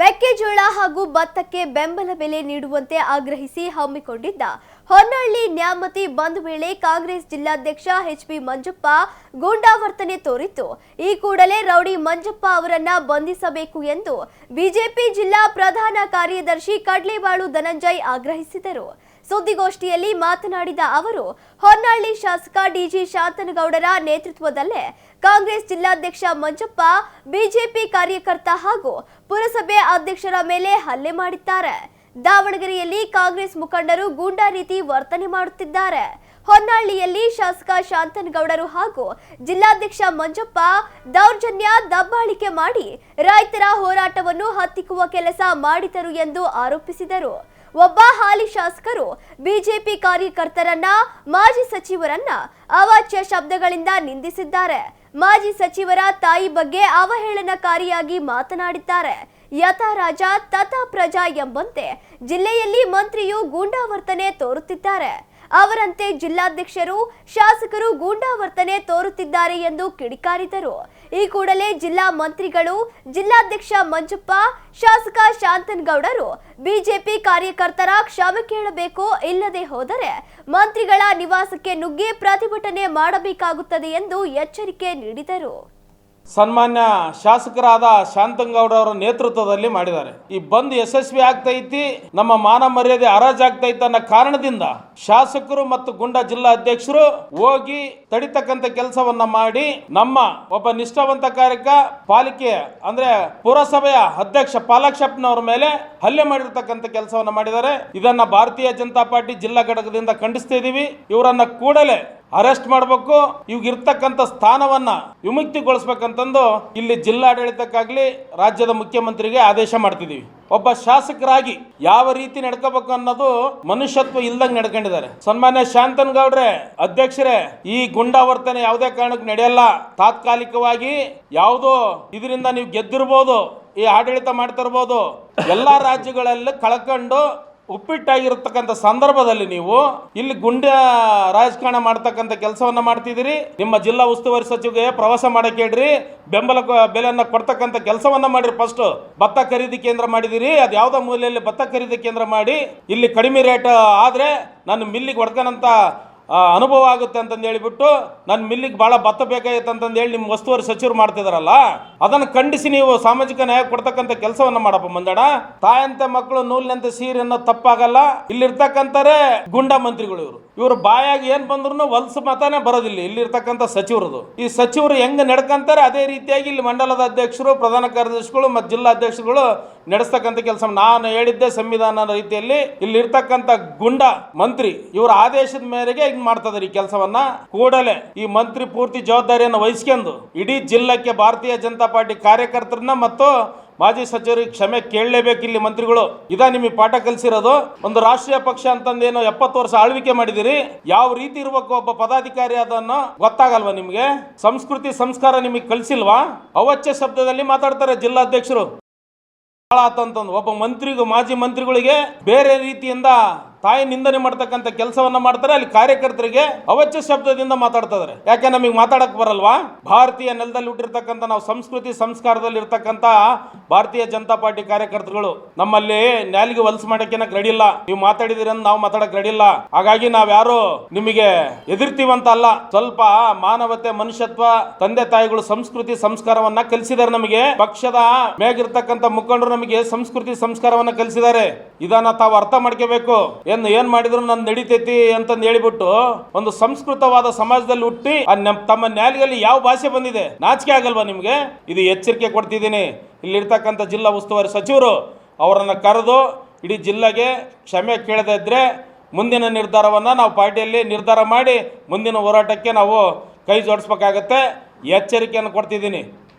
ಮೆಕ್ಕೆಜೋಳ ಹಾಗೂ ಭತ್ತಕ್ಕೆ ಬೆಂಬಲ ಬೆಲೆ ನೀಡುವಂತೆ ಆಗ್ರಹಿಸಿ ಹಮ್ಮಿಕೊಂಡಿದ್ದ ಹೊನ್ನಳ್ಳಿ ನ್ಯಾಮತಿ ಬಂದ್ ವೇಳೆ ಕಾಂಗ್ರೆಸ್ ಜಿಲ್ಲಾಧ್ಯಕ್ಷ ಎಚ್ ಪಿ ಮಂಜಪ್ಪ ಗೂಂಡಾವರ್ತನೆ ತೋರಿತ್ತು. ಈ ಕೂಡಲೇ ರೌಡಿ ಮಂಜಪ್ಪ ಅವರನ್ನ ಬಂಧಿಸಬೇಕು ಎಂದು ಬಿಜೆಪಿ ಜಿಲ್ಲಾ ಪ್ರಧಾನ ಕಾರ್ಯದರ್ಶಿ ಕಡ್ಲೆಬಾಳು ಧನಂಜಯ್ ಆಗ್ರಹಿಸಿದರು. ಸುದ್ದಿಗೋಷ್ಠಿಯಲ್ಲಿ ಮಾತನಾಡಿದ ಅವರು, ಹೊನ್ನಾಳಿ ಶಾಸಕ ಡಿಜಿ ಶಾಂತನಗೌಡರ ನೇತೃತ್ವದಲ್ಲೇ ಕಾಂಗ್ರೆಸ್ ಜಿಲ್ಲಾಧ್ಯಕ್ಷ ಮಂಜಪ್ಪ, ಬಿಜೆಪಿ ಕಾರ್ಯಕರ್ತ ಹಾಗೂ ಪುರಸಭೆ ಅಧ್ಯಕ್ಷರ ಮೇಲೆ ಹಲ್ಲೆ ಮಾಡಿದ್ದಾರೆ. ದಾವಣಗೆರೆಯಲ್ಲಿ ಕಾಂಗ್ರೆಸ್ ಮುಖಂಡರು ಗೂಂಡಾ ರೀತಿ ವರ್ತನೆ ಮಾಡುತ್ತಿದ್ದಾರೆ. ಹೊನ್ನಾಳಿಯಲ್ಲಿ ಶಾಸಕ ಶಾಂತನಗೌಡರು ಹಾಗೂ ಜಿಲ್ಲಾಧ್ಯಕ್ಷ ಮಂಜಪ್ಪ ದೌರ್ಜನ್ಯ ದಬ್ಬಾಳಿಕೆ ಮಾಡಿ ರೈತರ ಹೋರಾಟವನ್ನು ಹತ್ತಿಕ್ಕುವ ಕೆಲಸ ಮಾಡಿದರು ಎಂದು ಆರೋಪಿಸಿದರು. ಒಬ್ಬ ಹಾಲಿ ಶಾಸಕರು ಬಿಜೆಪಿ ಕಾರ್ಯಕರ್ತರನ್ನ, ಮಾಜಿ ಸಚಿವರನ್ನ ಅವಾಚ್ಯ ಶಬ್ದಗಳಿಂದ ನಿಂದಿಸಿದ್ದಾರೆ. ಮಾಜಿ ಸಚಿವರ ತಾಯಿ ಬಗ್ಗೆ ಅವಹೇಳನಕಾರಿಯಾಗಿ ಮಾತನಾಡಿದ್ದಾರೆ. ಯಥಾ ರಾಜ ತಥಾ ಪ್ರಜಾ ಎಂಬಂತೆ ಜಿಲ್ಲೆಯಲ್ಲಿ ಮಂತ್ರಿಯು ಗೂಂಡಾವರ್ತನೆ ತೋರುತ್ತಿದ್ದಾರೆ. ಅವರಂತೆ ಜಿಲ್ಲಾಧ್ಯಕ್ಷರು, ಶಾಸಕರು ಗೂಂಡಾವರ್ತನೆ ತೋರುತ್ತಿದ್ದಾರೆ ಎಂದು ಕಿಡಿಕಾರಿದರು. ಈ ಕೂಡಲೇ ಜಿಲ್ಲಾ ಮಂತ್ರಿಗಳು, ಜಿಲ್ಲಾಧ್ಯಕ್ಷ ಮಂಜಪ್ಪ, ಶಾಸಕ ಶಾಂತನಗೌಡರು, ಬಿಜೆಪಿ ಕಾರ್ಯಕರ್ತರ ಕ್ಷಮೆ ಕೇಳಬೇಕು ಇಲ್ಲದೆ ಹೋದರೆ ಮಂತ್ರಿಗಳ ನಿವಾಸಕ್ಕೆ ನುಗ್ಗಿ ಪ್ರತಿಭಟನೆ ಮಾಡಬೇಕಾಗುತ್ತದೆ ಎಂದು ಎಚ್ಚರಿಕೆ ನೀಡಿದರು. ಸನ್ಮಾನ್ಯ ಶಾಸಕರಾದ ಶಾಂತಂಗೌಡ ಅವರ ನೇತೃತ್ವದಲ್ಲಿ ಮಾಡಿದ್ದಾರೆ. ಈ ಬಂದ್ ಯಶಸ್ವಿ ಆಗ್ತೈತಿ ನಮ್ಮ ಮಾನ ಮರ್ಯಾದೆ ಹರಾಜಾಗ್ತೈತಿ ಅನ್ನೋ ಕಾರಣದಿಂದ ಶಾಸಕರು ಮತ್ತು ಗುಂಡ ಜಿಲ್ಲಾ ಅಧ್ಯಕ್ಷರು ಹೋಗಿ ತಡಿತಕ್ಕಂತ ಕೆಲಸವನ್ನ ಮಾಡಿ ನಮ್ಮ ಒಬ್ಬ ನಿಷ್ಠಾವಂತ ಕಾರ್ಯಕ ಪಾಲಿಕೆ ಅಂದ್ರೆ ಪುರಸಭೆಯ ಅಧ್ಯಕ್ಷ ಪಾಲಾಕ್ಷಪ್ಪನವರ ಮೇಲೆ ಹಲ್ಲೆ ಮಾಡಿರ್ತಕ್ಕಂಥ ಕೆಲಸವನ್ನ ಮಾಡಿದ್ದಾರೆ. ಇದನ್ನ ಭಾರತೀಯ ಜನತಾ ಪಾರ್ಟಿ ಜಿಲ್ಲಾ ಘಟಕದಿಂದ ಖಂಡಿಸ್ತಾ ಇದೀವಿ. ಇವರನ್ನ ಕೂಡಲೇ ಅರೆಸ್ಟ್ ಮಾಡಬೇಕು. ಇರ್ತಕ್ಕಂಥ ಸ್ಥಾನವನ್ನ ವಿಮುಕ್ತಿಗೊಳಿಸ್ಬೇಕಂತಂದು ಇಲ್ಲಿ ಜಿಲ್ಲಾಡಳಿತಕ್ಕಾಗ್ಲಿ ರಾಜ್ಯದ ಮುಖ್ಯಮಂತ್ರಿಗೆ ಆದೇಶ ಮಾಡ್ತಿದ್ದೀವಿ ಒಬ್ಬ ಶಾಸಕರಾಗಿ ಯಾವ ರೀತಿ ನಡ್ಕೋಬೇಕು ಅನ್ನೋದು ಮನುಷ್ಯತ್ವ ಇಲ್ದಂಗೆ ನಡ್ಕೊಂಡಿದ್ದಾರೆ. ಸನ್ಮಾನ್ಯ ಶಾಂತನಗೌಡ್ರೆ ಅಧ್ಯಕ್ಷರೇ, ಈ ಗುಂಡಾವರ್ತನೆ ಯಾವುದೇ ಕಾರಣಕ್ಕೆ ನಡೆಯಲ್ಲ. ತಾತ್ಕಾಲಿಕವಾಗಿ ಯಾವುದೋ ಇದರಿಂದ ನೀವು ಗೆದ್ದಿರ್ಬೋದು, ಈ ಆಡಳಿತ ಮಾಡ್ತಿರ್ಬೋದು ಎಲ್ಲಾ ರಾಜ್ಯಗಳಲ್ಲಿ ಕಳ್ಕೊಂಡು ಉಪ್ಪಿಟ್ಟಾಗಿರ್ತಕ್ಕಂಥ ಸಂದರ್ಭದಲ್ಲಿ ನೀವು ಇಲ್ಲಿ ಗುಂಡ ರಾಜಕಾರಣ ಮಾಡ್ತಕ್ಕಂಥ ಕೆಲಸವನ್ನ ಮಾಡ್ತಿದ್ದೀರಿ. ನಿಮ್ಮ ಜಿಲ್ಲಾ ಉಸ್ತುವಾರಿ ಸಚಿವಗೆ ಪ್ರವಾಸ ಮಾಡಕ್ಕೆ ಹೇಳ್ರಿ. ಬೆಂಬಲ ಬೆಲೆಯನ್ನು ಕೊಡ್ತಕ್ಕಂಥ ಕೆಲಸವನ್ನ ಮಾಡಿರಿ ಫಸ್ಟ್ ಭತ್ತ ಖರೀದಿ ಕೇಂದ್ರ ಮಾಡಿದಿರಿ ಅದು ಯಾವುದೋ ಮೂಲೆಯಲ್ಲಿ ಭತ್ತ ಖರೀದಿ ಕೇಂದ್ರ ಮಾಡಿ. ಇಲ್ಲಿ ಕಡಿಮೆ ರೇಟ್ ಆದರೆ ನಾನು ಮಿಲ್ಲಿಗೆ ಹೊಡ್ಕನಂತ ಆ, ಅನುಭವ ಆಗುತ್ತೆ ಅಂತಂದು ಹೇಳಿಬಿಟ್ಟು ನನ್ನ ಮಿಲ್ಲಿಗೆ ಭಾಳ ಭತ್ತ ಬೇಕಾಗಿತ್ತು ಅಂತಂದು ಹೇಳಿ ನಿಮ್ಮ ವಸ್ತುವರು ಸಚಿವರು ಮಾಡ್ತಿದಾರಲ್ಲ, ಅದನ್ನು ಖಂಡಿಸಿ ನೀವು ಸಾಮಾಜಿಕ ನ್ಯಾಯ ಕೊಡ್ತಕ್ಕಂಥ ಕೆಲಸವನ್ನು ಮಾಡಪ್ಪ ಮಂಜಣ್ಣ. ತಾಯಂತೆ ಮಕ್ಕಳು ನೂಲಿನಂತೆ ಸೀರೆ ಅನ್ನೋದು ತಪ್ಪಾಗಲ್ಲ. ಇಲ್ಲಿರ್ತಕ್ಕಂಥರೇ ಗುಂಡಾ ಮಂತ್ರಿಗಳು ಇವರು. ಇವರು ಬಾಯಾಗಿ ಏನು ಬಂದ್ರು ಹೊಲ್ಸು ಮತನೇ ಬರೋದಿಲ್ಲ. ಇಲ್ಲಿರ್ತಕ್ಕಂಥ ಸಚಿವರದು. ಈ ಸಚಿವರು ಹೆಂಗ್ ನಡ್ಕಂತಾರೆ ಅದೇ ರೀತಿಯಾಗಿ ಇಲ್ಲಿ ಮಂಡಲದ ಅಧ್ಯಕ್ಷರು, ಪ್ರಧಾನ ಕಾರ್ಯದರ್ಶಿಗಳು ಮತ್ತು ಜಿಲ್ಲಾ ಅಧ್ಯಕ್ಷರುಗಳು ನಡೆಸ್ತಕ್ಕಂಥ ಕೆಲಸ ನಾನು ಹೇಳಿದ್ದೆ ಸಂವಿಧಾನ ರೀತಿಯಲ್ಲಿ. ಇಲ್ಲಿ ಇರ್ತಕ್ಕಂಥ ಗುಂಡ ಮಂತ್ರಿ ಇವರ ಆದೇಶದ ಮೇರೆಗೆ ಹಿಂಗ್ ಮಾಡ್ತದೆ ಈ ಕೆಲಸವನ್ನ. ಕೂಡಲೇ ಈ ಮಂತ್ರಿ ಪೂರ್ತಿ ಜವಾಬ್ದಾರಿಯನ್ನು ವಹಿಸ್ಕೊಂಡು ಇಡೀ ಜಿಲ್ಲಕ್ಕೆ ಭಾರತೀಯ ಜನತಾ ಪಾರ್ಟಿ ಕಾರ್ಯಕರ್ತರನ್ನ ಮತ್ತು ಮಾಜಿ ಸಚಿವರಿಗೆ ಕ್ಷಮೆ ಕೇಳಲೇಬೇಕು ಇಲ್ಲಿ ಮಂತ್ರಿಗಳು. ಇದ ನಿಮಗೆ ಪಾಠ ಕಲಿಸಿರೋದು. ಒಂದು ರಾಷ್ಟ್ರೀಯ ಪಕ್ಷ ಅಂತಂದೇನು ಎಪ್ಪತ್ತು ವರ್ಷ ಆಳ್ವಿಕೆ ಮಾಡಿದಿರಿ. ಯಾವ ರೀತಿ ಇರ್ಬೇಕು ಒಬ್ಬ ಪದಾಧಿಕಾರಿ ಅದನ್ನು ಗೊತ್ತಾಗಲ್ವಾ ನಿಮಗೆ? ಸಂಸ್ಕೃತಿ ಸಂಸ್ಕಾರ ನಿಮಗೆ ಕಲಿಸಿಲ್ವಾ? ಅವಚ್ಯ ಶಬ್ದದಲ್ಲಿ ಮಾತಾಡ್ತಾರೆ ಜಿಲ್ಲಾಧ್ಯಕ್ಷರು. ಆತಂತಂದು ಒಬ್ಬ ಮಂತ್ರಿಗೂ ಮಾಜಿ ಮಂತ್ರಿಗಳಿಗೆ ಬೇರೆ ರೀತಿಯಿಂದ ತಾಯಿ ನಿಂದನೆ ಮಾಡ್ತಕ್ಕಂಥ ಕೆಲಸವನ್ನ ಮಾಡ್ತಾರೆ, ಅಲ್ಲಿ ಕಾರ್ಯಕರ್ತರಿಗೆ ಅವಚ್ಯ ಶಬ್ದದಿಂದ ಮಾತಾಡ್ತಾ ಇದಾರೆ. ಯಾಕೆ ನಮಗೆ ಮಾತಾಡಕ್ ಬರಲ್ವಾ? ಭಾರತೀಯ ನೆಲದಲ್ಲಿ ಹುಟ್ಟಿರ್ತಕ್ಕಂಥ ನಾವು ಸಂಸ್ಕೃತಿ ಸಂಸ್ಕಾರದಲ್ಲಿ ಇರ್ತಕ್ಕಂಥ ಭಾರತೀಯ ಜನತಾ ಪಾರ್ಟಿ ಕಾರ್ಯಕರ್ತರುಗಳು ನಮ್ಮಲ್ಲಿ ನ್ಯಾಲಿಗೆ ಹೊಲ್ಸ್ ಮಾಡಕ್ಕೆ ರೆಡಿ ಇಲ್ಲ? ನೀವು ಮಾತಾಡಿದಿರ ನಾವು ಮಾತಾಡಕ್ ರೆಡಿ ಇಲ್ಲ. ಹಾಗಾಗಿ ನಾವ್ ಯಾರು ನಿಮಗೆ ಎದುರ್ತೀವಂತ ಅಲ್ಲ. ಸ್ವಲ್ಪ ಮಾನವತೆ, ಮನುಷ್ಯತ್ವ, ತಂದೆ ತಾಯಿಗಳು ಸಂಸ್ಕೃತಿ ಸಂಸ್ಕಾರವನ್ನ ಕಲಿಸಿದ್ದಾರೆ ನಮಗೆ. ಪಕ್ಷದ ಮೇಗಿರ್ತಕ್ಕಂಥ ಮುಖಂಡರು ನಮಗೆ ಸಂಸ್ಕೃತಿ ಸಂಸ್ಕಾರವನ್ನ ಕಲಿಸಿದ್ದಾರೆ. ಇದನ್ನ ತಾವು ಅರ್ಥ ಮಾಡ್ಕೋಬೇಕು. ಏನು ಏನ್ ಮಾಡಿದ್ರು ನನ್ ನಡಿತೈತಿ ಅಂತಂದು ಹೇಳಿಬಿಟ್ಟು ಒಂದು ಸಂಸ್ಕೃತವಾದ ಸಮಾಜದಲ್ಲಿ ಹುಟ್ಟಿ ತಮ್ಮ ನ್ಯಾಲಿಗೆಯಲ್ಲಿ ಯಾವ ಭಾಷೆ ಬಂದಿದೆ? ನಾಚಿಕೆ ಆಗಲ್ವಾ ನಿಮ್ಗೆ? ಇದು ಎಚ್ಚರಿಕೆ ಕೊಡ್ತಿದ್ದೀನಿ. ಇಲ್ಲಿರ್ತಕ್ಕಂಥ ಜಿಲ್ಲಾ ಉಸ್ತುವಾರಿ ಸಚಿವರು ಅವರನ್ನು ಕರೆದು ಇಡೀ ಜಿಲ್ಲೆಗೆ ಕ್ಷಮೆ ಕೇಳದಿದ್ರೆ ಮುಂದಿನ ನಿರ್ಧಾರವನ್ನ ನಾವು ಪಾರ್ಟಿಯಲ್ಲಿ ನಿರ್ಧಾರ ಮಾಡಿ ಮುಂದಿನ ಹೋರಾಟಕ್ಕೆ ನಾವು ಕೈ ಜೋಡಿಸ್ಬೇಕಾಗತ್ತೆ. ಎಚ್ಚರಿಕೆಯನ್ನು ಕೊಡ್ತಿದ್ದೀನಿ.